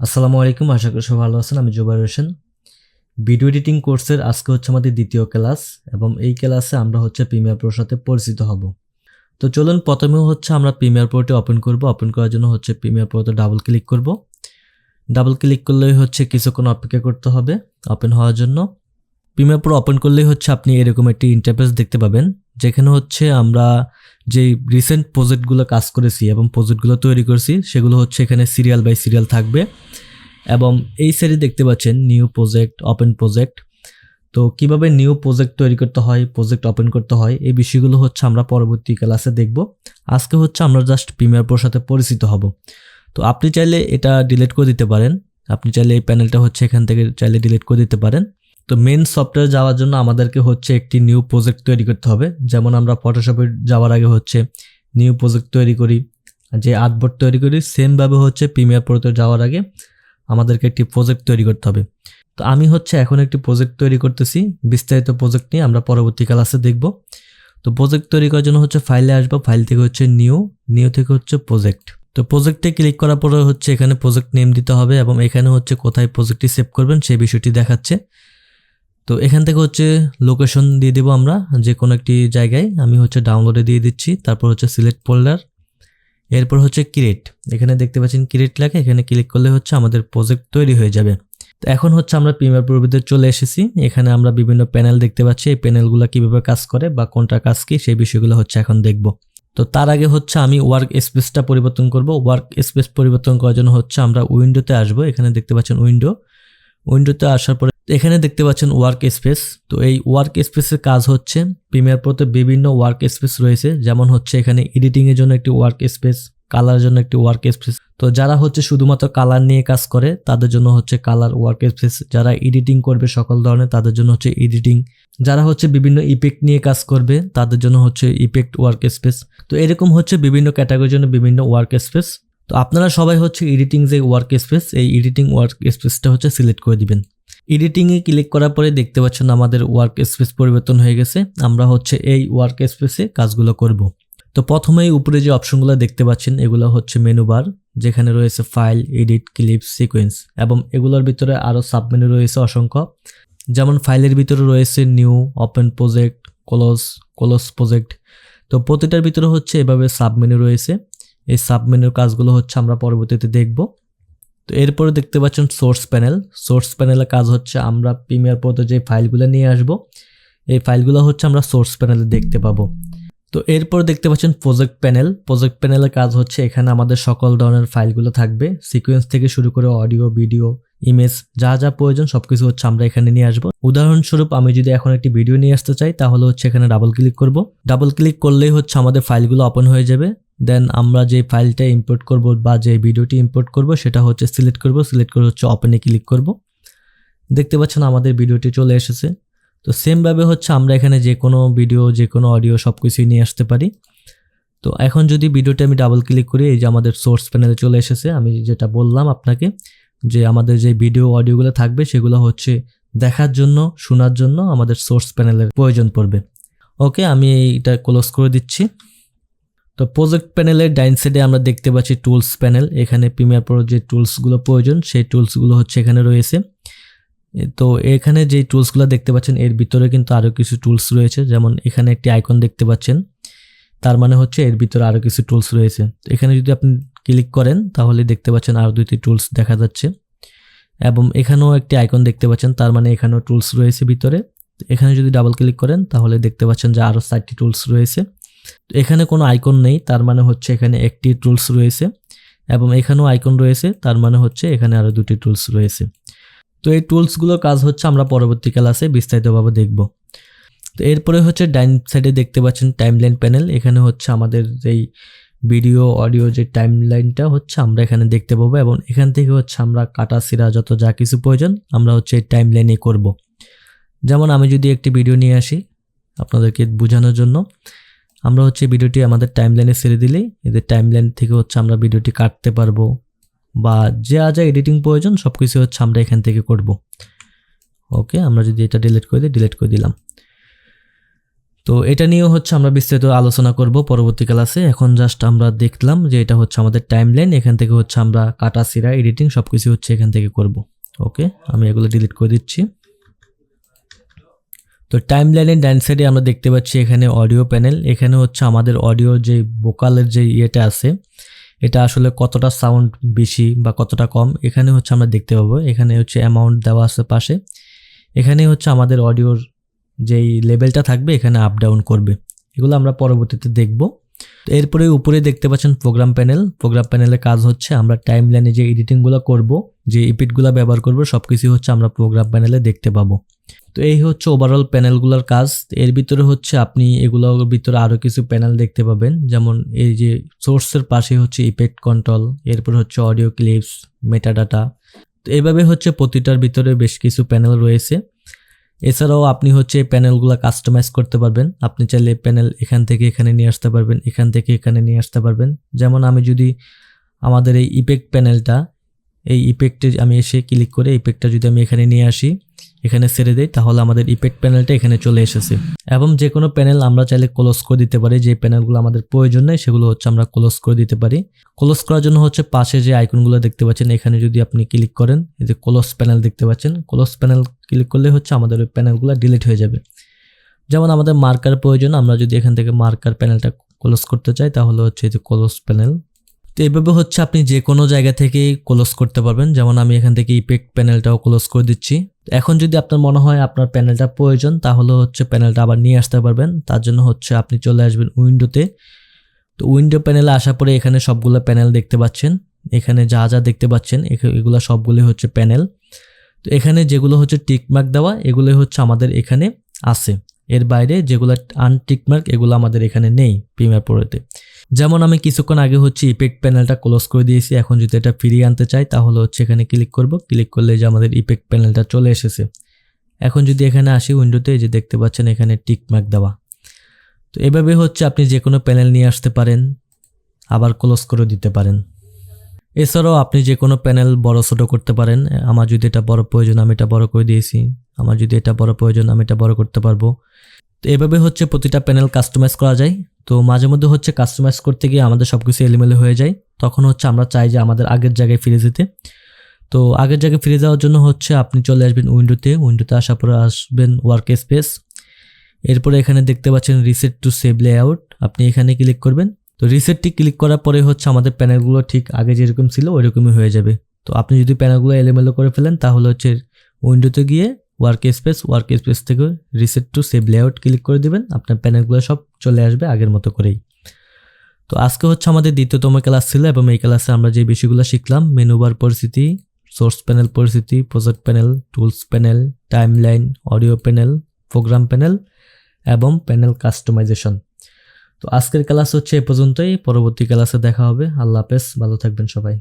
আসসালামু আলাইকুম, আশা করি সবাই ভালো আছেন, আমি জুবাইর হোসেন। ভিডিও এডিটিং কোর্সের আজকে হচ্ছে আমাদের দ্বিতীয় ক্লাস এবং এই ক্লাসে আমরা হচ্ছে প্রিমিয়ার প্রোর সাথে পরিচিত হব। তো চলুন প্রথমে হচ্ছে আমরা প্রিমিয়ার প্রোটি ওপেন করব। ওপেন করার জন্য হচ্ছে প্রিমিয়ার প্রোতে ডাবল ক্লিক করব। ডাবল ক্লিক করলেই হচ্ছে কিছুক্ষণ অপেক্ষা করতে হবে ওপেন হওয়ার জন্য। প্রিমিয়ার প্রো ওপেন করলেই হচ্ছে আপনি এরকম একটি ইন্টারফেস দেখতে পাবেন, যেখানে হচ্ছে আমরা যে রিসেন্ট প্রজেক্টগুলো কাজ করেছি এবং প্রজেক্টগুলো তৈরি করেছি, সেগুলো হচ্ছে এখানে সিরিয়াল বাই সিরিয়াল থাকবে। এবং এই সাইডে দেখতে পাচ্ছেন নিউ প্রজেক্ট ওপেন প্রজেক্ট তো কীভাবে নিউ প্রজেক্ট তৈরি করতে হয় প্রজেক্ট ওপেন করতে হয়, এই বিষয়গুলো হচ্ছে আমরা পরবর্তী ক্লাসে দেখব। আজকে হচ্ছে আমরা জাস্ট প্রিমিয়ার প্রোর সাথে পরিচিত হব। তো আপনি চাইলে এটা ডিলিট করে দিতে পারেন। আপনি চাইলে এই প্যানেলটা হচ্ছে এখান থেকে চাইলে ডিলিট করে দিতে পারেন। তো মেন সফটওয়্যার যাওয়ার জন্য আমাদেরকে হচ্ছে একটি নিউ প্রজেক্ট তৈরি করতে হবে। যেমন আমরা ফটোশপে যাওয়ার আগে হচ্ছে নিউ প্রজেক্ট তৈরি করি, যে আর্টবোর্ড তৈরি করি সেমভাবে হচ্ছে প্রিমিয়ার প্রোতে যাওয়ার আগে আমাদেরকে একটি প্রজেক্ট তৈরি করতে হবে। তো আমি হচ্ছে এখন একটি প্রজেক্ট তৈরি করতেছি, বিস্তারিত প্রজেক্ট নিয়ে আমরা পরবর্তী ক্লাসে দেখব। তো প্রজেক্ট তৈরি করার জন্য হচ্ছে ফাইলে আসব ফাইল থেকে হচ্ছে নিউ নিউ থেকে হচ্ছে প্রজেক্ট তো প্রজেক্টে ক্লিক করার পরে হচ্ছে এখানে প্রজেক্ট নেম দিতে হবে এবং এখানে হচ্ছে কোথায় প্রজেক্টটি সেভ করবেন সেই বিষয়টি দেখাচ্ছে। তো এখান থেকে হচ্ছে লোকেশন দিয়ে দেবো আমরা যে কোনো একটি জায়গায়। আমি হচ্ছে ডাউনলোডে দিয়ে দিচ্ছি, তারপর হচ্ছে সিলেক্ট ফোল্ডার এরপর হচ্ছে ক্রিয়েট এখানে দেখতে পাচ্ছেন ক্রিয়েট লাগে এখানে ক্লিক করলে হচ্ছে আমাদের প্রজেক্ট তৈরি হয়ে যাবে। তো এখন হচ্ছে আমরা প্রিমিয়ার প্রোভিতে চলে এসেছি। এখানে আমরা বিভিন্ন প্যানেল দেখতে পাচ্ছি, এই প্যানেলগুলো কীভাবে কাজ করে বা কোনটা কাজ কী, সেই বিষয়গুলো হচ্ছে এখন দেখব। তো তার আগে হচ্ছে আমি ওয়ার্ক স্পেসটা পরিবর্তন করব। ওয়ার্ক স্পেস পরিবর্তন করার জন্য হচ্ছে আমরা উইন্ডোতে আসব। এখানে দেখতে পাচ্ছেন উইন্ডো উইন্ডোতে আসার পরে এখানে দেখতে পাচ্ছেন ওয়ার্ক স্পেস তো এই ওয়ার্ক স্পেসের কাজ হচ্ছে প্রিমিয়ার প্রোতে বিভিন্ন ওয়ার্ক স্পেস রয়েছে। যেমন হচ্ছে এখানে এডিটিংয়ের জন্য একটি ওয়ার্ক স্পেস কালার জন্য একটি ওয়ার্ক স্পেস তো যারা হচ্ছে শুধুমাত্র কালার নিয়ে কাজ করে, তাদের জন্য হচ্ছে কালার ওয়ার্ক স্পেস যারা এডিটিং করবে সকল ধরনের, তাদের জন্য হচ্ছে এডিটিং যারা হচ্ছে বিভিন্ন ইফেক্ট নিয়ে কাজ করবে, তাদের জন্য হচ্ছে ইফেক্ট ওয়ার্ক স্পেস তো এরকম হচ্ছে বিভিন্ন ক্যাটাগরির জন্য বিভিন্ন ওয়ার্ক স্পেস তো আপনারা সবাই হচ্ছে এডিটিং যে ওয়ার্ক স্পেস এই এডিটিং ওয়ার্ক স্পেসটা হচ্ছে সিলেক্ট করে দিবেন। এডিটিংয়ে ক্লিক করার পরে দেখতে পাচ্ছেন আমাদের ওয়ার্ক স্পেস পরিবর্তন হয়ে গেছে। আমরা হচ্ছে এই ওয়ার্ক স্পেসে কাজগুলো করব। তো প্রথমেই উপরে যে অপশনগুলো দেখতে পাচ্ছেন, এগুলো হচ্ছে মেনু বার যেখানে রয়েছে ফাইল এডিট ক্লিপ সিকোয়েন্স এবং এগুলোর ভিতরে আরও সাবমেনু রয়েছে অসংখ্য। যেমন ফাইলের ভিতরে রয়েছে new open project close close project তো প্রতিটার ভিতরে হচ্ছে এভাবে সাবমেনু রয়েছে। এই সাবমেনুর কাজগুলো হচ্ছে আমরা পরবর্তীতে দেখব। তো এরপরে দেখতে পাচ্ছেন সোর্স প্যানেল। সোর্স প্যানেলের কাজ হচ্ছে আমরা প্রিমিয়ার পথে যে ফাইলগুলো নিয়ে আসব, এই ফাইলগুলো হচ্ছে আমরা সোর্স প্যানেলে দেখতে পাবো। তো এরপর দেখতে পাচ্ছেন প্রজেক্ট প্যানেল। প্রজেক্ট প্যানেলের কাজ হচ্ছে এখানে আমাদের সকল ধরনের ফাইলগুলো থাকবে। সিকোয়েন্স থেকে শুরু করে অডিও, ভিডিও, ইমেজ, যা যা প্রয়োজন সব কিছু হচ্ছে আমরা এখানে নিয়ে আসব। উদাহরণস্বরূপ আমি যদি এখন একটি ভিডিও নিয়ে আসতে চাই, তাহলে হচ্ছে এখানে ডাবল ক্লিক করব। ডাবল ক্লিক করলেই হচ্ছে আমাদের ফাইলগুলো ওপেন হয়ে যাবে। দেন আমরা যে ফাইলটা ইম্পোর্ট করব বা যে ভিডিওটি ইম্পোর্ট করব, সেটা হচ্ছে সিলেক্ট করব। সিলেক্ট করে হচ্ছে ওপেনে ক্লিক করব। দেখতে পাচ্ছেন আমাদের ভিডিওটি চলে এসেছে। তো সেমভাবে হচ্ছে আমরা এখানে যে কোনো ভিডিও যে কোনো অডিও সব কিছুই নিয়ে আসতে পারি। তো এখন যদি ভিডিওটি আমি ডাবল ক্লিক করি, এই যে আমাদের সোর্স প্যানেলে চলে এসেছে। আমি যেটা বললাম আপনাকে, যে আমাদের যে ভিডিও অডিওগুলো থাকবে, সেগুলো হচ্ছে দেখার জন্য, শোনার জন্য আমাদের সোর্স প্যানেলের প্রয়োজন পড়বে। ওকে আমি এইটা ক্লোজ করে দিচ্ছি। তো প্রজেক্ট প্যানেলের ডাইন সাইডে আমরা দেখতে পাচ্ছি টুলস প্যানেল এখানে প্রিমিয়ার প্রো যে টুলসগুলো প্রয়োজন, সেই টুলসগুলো হচ্ছে এখানে রয়েছে। তো এখানে যে টুলসগুলো দেখতে পাচ্ছেন, এর ভিতরে কিন্তু আরও কিছু টুলস রয়েছে, যেমন এখানে একটি আইকন দেখতে পাচ্ছেন, তার মানে হচ্ছে এর ভিতরে আরও কিছু টুলস রয়েছে। তো এখানে যদি আপনি ক্লিক করেন, তাহলে দেখতে পাচ্ছেন আরও দুইটি টুলস দেখা যাচ্ছে। এবং এখানেও একটি আইকন দেখতে পাচ্ছেন, তার মানে এখানেও টুলস রয়েছে ভিতরে। এখানে যদি ডাবল ক্লিক করেন, তাহলে দেখতে পাচ্ছেন যে আরও চারটি টুলস রয়েছে। এখানে কোনো আইকন নেই, তার মানে হচ্ছে এখানে একটি টুলস রয়েছে এবং এখানেও আইকন রয়েছে, তার মানে হচ্ছে এখানে আরও দুটি টুলস রয়েছে। তো এই টুলসগুলোর কাজ হচ্ছে আমরা পরবর্তী ক্লাসে বিস্তারিতভাবে দেখব। তো এরপরে হচ্ছে ডাইন সাইডে দেখতে পাচ্ছেন টাইমলাইন প্যানেল এখানে হচ্ছে আমাদের যেই ভিডিও অডিও যে টাইমলাইনটা হচ্ছে আমরা এখানে দেখতে পাবো এবং এখান থেকে হচ্ছে আমরা কাটা, সিরা যত যা কিছু প্রয়োজন আমরা হচ্ছে এই টাইমলাইনে করব। যেমন আমি যদি একটি ভিডিও নিয়ে আসি আপনাদেরকে বোঝানোর জন্য আমরা হচ্ছে ভিডিওটি আমাদের টাইমলাইনে ছেড়ে দিলেই এদের টাইমলাইন থেকে হচ্ছে আমরা ভিডিওটি কাটতে পারব বা যা যা এডিটিং প্রয়োজন সব কিছু হচ্ছে আমরা এখান থেকে করব। ওকে, আমরা যদি এটা ডিলিট করে দিই ডিলিট করে দিলাম। তো এটা নিয়েও হচ্ছে আমরা বিস্তারিত আলোচনা করব পরবর্তী ক্লাসে এখন জাস্ট আমরা দেখলাম যে এটা হচ্ছে আমাদের টাইম লাইন এখান থেকে হচ্ছে আমরা কাটা, সিরা এডিটিং সব কিছু হচ্ছে এখান থেকে করব। ওকে, আমি এগুলো ডিলিট করে দিচ্ছি। তো টাইম লাইনের ডান সাইডে আমরা দেখতে পাচ্ছি এখানে অডিও প্যানেল এখানে হচ্ছে আমাদের অডিও যে ভোকালের যে ইয়েটা আছে, এটা আসলে কতটা সাউন্ড বেশি বা কতটা কম, এখানে হচ্ছে আমরা দেখতে পাবো। এখানে হচ্ছে অ্যামাউন্ট দেওয়া আছে পাশে। এখানে হচ্ছে আমাদের অডিওর যেই লেভেলটা থাকবে, এখানে আপ ডাউন করবে। এগুলো আমরা পরবর্তীতে দেখব। এরপরে উপরে দেখতে পাচ্ছেন প্রোগ্রাম প্যানেল প্রোগ্রাম প্যানেলের কাজ হচ্ছে আমরা টাইম লাইনে যে এডিটিংগুলো করব, যে ইপিটগুলো ব্যবহার করব সব কিছুই হচ্ছে আমরা প্রোগ্রাম প্যানেলে দেখতে পাবো। তো এই হচ্ছে ওভারঅল প্যানেলগুলোর কাজ। এর ভিতরে হচ্ছে আপনি এগুলোর ভিতরে আরও কিছু প্যানেল দেখতে পাবেন। যেমন এই যে সোর্সের পাশে হচ্ছে ইফেক্ট কন্ট্রোল এরপর হচ্ছে অডিও ক্লিপস মেটাডাটা তো এইভাবে হচ্ছে প্রতিটার ভিতরে বেশ কিছু প্যানেল রয়েছে। এছাড়াও আপনি হচ্ছে প্যানেলগুলো কাস্টমাইজ করতে পারবেন। আপনি চাইলে প্যানেল এখান থেকে এখানে নিয়ে আসতে পারবেন, এখান থেকে এখানে নিয়ে আসতে পারবেন। যেমন আমি যদি আমাদের এই ইফেক্ট প্যানেলটা এই ইফেক্টে আমি এসে ক্লিক করে ইফেক্টটা যদি আমি এখানে নিয়ে আসি এখানে ছেড়ে দেই, তাহলে আমাদের ইফেক্ট প্যানেলটা এখানে চলে এসেছে। এবং যে কোনো প্যানেল আমরা চাইলে ক্লোজ করে দিতে পারি, যে প্যানেলগুলো আমাদের প্রয়োজন নেই, সেগুলো হচ্ছে আমরা ক্লোজ করে দিতে পারি। ক্লোজ করার জন্য হচ্ছে পাশে যে আইকনগুলো দেখতে পাচ্ছেন, এখানে যদি আপনি ক্লিক করেন, এই যে ক্লোজ প্যানেল দেখতে পাচ্ছেন, ক্লোজ প্যানেল ক্লিক করলে হচ্ছে আমাদের ওই প্যানেলগুলো ডিলিট হয়ে যাবে। যেমন আমাদের মার্কার প্রয়োজন, আমরা যদি এখান থেকে মার্কার প্যানেলটা ক্লোজ করতে চাই, তাহলে হচ্ছে এই যে ক্লোজ প্যানেল তো এভাবে হচ্ছে আপনি যে কোনো জায়গা থেকেই ক্লোজ করতে পারবেন। যেমন আমি এখান থেকে ইফেক্ট প্যানেলটাও ক্লোজ করে দিচ্ছি। এখন যদি আপনার মনে হয় আপনার প্যানেলটা প্রয়োজন, তাহলে হচ্ছে প্যানেলটা আবার নিয়ে আসতে পারবেন। তার জন্য হচ্ছে আপনি চলে আসবেন উইন্ডোতে। তো উইন্ডো প্যানেলে আসার পরে এখানে সবগুলো প্যানেল দেখতে পাচ্ছেন। এখানে যা যা দেখতে পাচ্ছেন এগুলো সবগুলোই হচ্ছে প্যানেল তো এখানে যেগুলো হচ্ছে টিকমার্ক দেওয়া, এগুলোই হচ্ছে আমাদের এখানে আছে। এর বাইরে যেগুলো আনটিকমার্ক এগুলো আমাদের এখানে নেই প্রিমিয়ার প্রোতে যেমন আমি কিছুক্ষণ আগে হচ্ছে ইফেক্ট প্যানেলটা ক্লোজ করে দিয়েছি, এখন যদি এটা ফিরিয়ে আনতে চাই তাহলে হচ্ছে এখানে ক্লিক করব, ক্লিক করলে যে আমাদের ইফেক্ট প্যানেলটা চলে এসেছে। এখন যদি এখানে আসি উইন্ডোতে যে দেখতে পাচ্ছেন এখানে টিকমার্ক দেওয়া। তো এভাবে হচ্ছে আপনি যে কোনো প্যানেল নিয়ে আসতে পারেন, আবার ক্লোজ করে দিতে পারেন। এছাড়াও আপনি যে কোনো প্যানেল বড় ছোটো করতে পারেন, আমার যদি এটা বড় প্রয়োজন আমি এটা বড় করে দিয়েছি, আমার যদি এটা বড় প্রয়োজন আমি এটা বড় করতে পারব। তো এভাবে হচ্ছে প্রতিটা প্যানেল কাস্টমাইজ করা যায়। তো মাঝে মধ্যে হচ্ছে কাস্টমাইজ করতে গিয়ে আমাদের সব কিছু এলিমেলে হয়ে যায়। তখন হচ্ছে আমরা চাই যে আমাদের আগের জায়গায় ফিরে যেতে। তো আগের জায়গায় ফিরে যাওয়ার জন্য হচ্ছে আপনি চলে আসবেন উইন্ডোতে। উইন্ডোতে আসার পরে আসবেন ওয়ার্ক স্পেস এরপরে এখানে দেখতে পাচ্ছেন রিসেট টু সেভ লেআউট আপনি এখানে ক্লিক করবেন। তো রিসেটটি ক্লিক করার পরে হচ্ছে আমাদের প্যানেলগুলো ঠিক আগে যেরকম ছিল ওইরকমই হয়ে যাবে। তো আপনি যদি প্যানেলগুলো এলোমেলো করে ফেলেন তাহলে হচ্ছে উইন্ডোতে গিয়ে ওয়ার্ক স্পেস ওয়ার্ক স্পেস থেকে reset to save layout click করে দিবেন। আপনার প্যানেলগুলো সব চলে আসবে আগের মতো করেই। তো আজকে হচ্ছে আমাদের দ্বিতীয়তম ক্লাস ছিল এবং এই ক্লাসে আমরা যে বিষয়গুলো শিখলাম মেনুবার পরিস্থিতি সোর্স প্যানেল পরিস্থিতি project panel tools panel timeline audio panel program panel এবং প্যানেল কাস্টমাইজেশন তো আজকের ক্লাস হচ্ছে এ পর্যন্তই। পরবর্তী ক্লাসে দেখা হবে। আল্লাহ হাফেজ। ভালো থাকবেন সবাই।